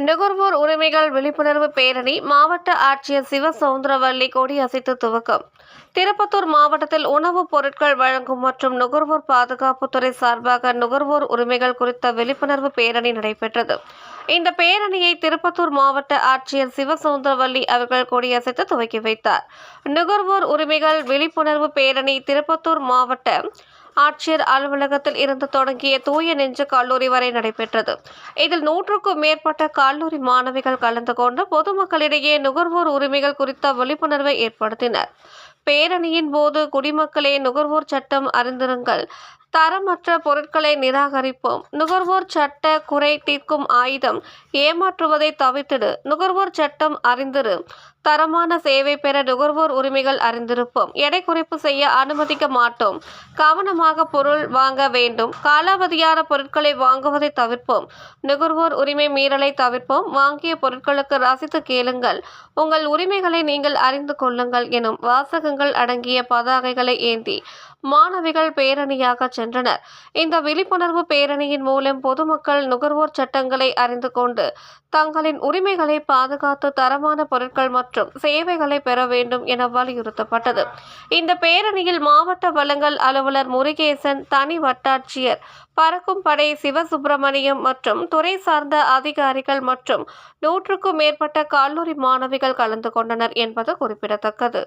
நுகர்வோர் உரிமைகள் விழிப்புணர்வு பேரணி மாவட்ட ஆட்சியர் சிவ சவுந்தரவல்லி கொடியசைத்து துவக்கம். திருப்பத்தூர் மாவட்டத்தில் உணவுப் பொருட்கள் வழங்கும் மற்றும் நுகர்வோர் பாதுகாப்புத்துறை சார்பாக நுகர்வோர் உரிமைகள் குறித்த விழிப்புணர்வு பேரணி நடைபெற்றது. இந்த பேரணியை திருப்பத்தூர் மாவட்ட ஆட்சியர் சிவசவுந்தரவல்லி அவர்கள் கொடியசைத்து துவக்கி வைத்தார். நுகர்வோர் உரிமைகள் விழிப்புணர்வு பேரணி திருப்பத்தூர் மாவட்ட ஆட்சியர் அலுவலகத்தில் இருந்து தொடங்கிய தூய நெஞ்சு கல்லூரி வரை நடைபெற்றது. இதில் நூற்றுக்கும் மேற்பட்ட கல்லூரி மாணவிகள் கலந்து கொண்டு பொதுமக்களிடையே நுகர்வோர் உரிமைகள் குறித்த விழிப்புணர்வை ஏற்படுத்தினர். பேரணியின் போது குடிமக்களே நுகர்வோர் சட்டம் அறிந்திருங்கள். தரமற்ற பொருட்களை நிராகரிப்போம். நுகர்வோர் சட்ட குறை தீர்க்கும் ஆயுதம். ஏமாற்றுவதை தவிர்த்திடு. நுகர்வோர் சட்டம் அறிந்திரு. தரமான சேவை பெற நுகர்வோர் உரிமைகள் அறிந்திருப்போம். எடை குறைப்பு செய்ய அனுமதிக்க மாட்டோம். கவனமாக பொருள் வாங்க வேண்டும். காலாவதியான பொருட்களை வாங்குவதை தவிர்ப்போம். நுகர்வோர் உரிமை மீறலை தவிர்ப்போம். வாங்கிய பொருட்களுக்கு ரசித்து கேளுங்கள். உங்கள் உரிமைகளை நீங்கள் அறிந்து கொள்ளுங்கள் எனும் வாசகங்கள் அடங்கிய பதாகைகளை ஏந்தி மாணவிகள் பேரணியாக சென்றனர். இந்த விழிப்புணர்வு பேரணியின் மூலம் பொதுமக்கள் நுகர்வோர் சட்டங்களை அறிந்து கொண்டு தங்களின் உரிமைகளை பாதுகாத்து தரமான பொருட்கள் மற்றும் சேவைகளை பெற வேண்டும் என வலியுறுத்தப்பட்டது. இந்த பேரணியில் மாவட்ட வளங்கள் அலுவலர் முருகேசன் தனி வட்டாட்சியர் பறக்கும் படை சிவசுப்பிரமணியம் மற்றும் துறை சார்ந்த அதிகாரிகள் மற்றும் நூற்றுக்கும் மேற்பட்ட கல்லூரி மாணவிகள் கலந்து கொண்டனர் என்பது குறிப்பிடத்தக்கது.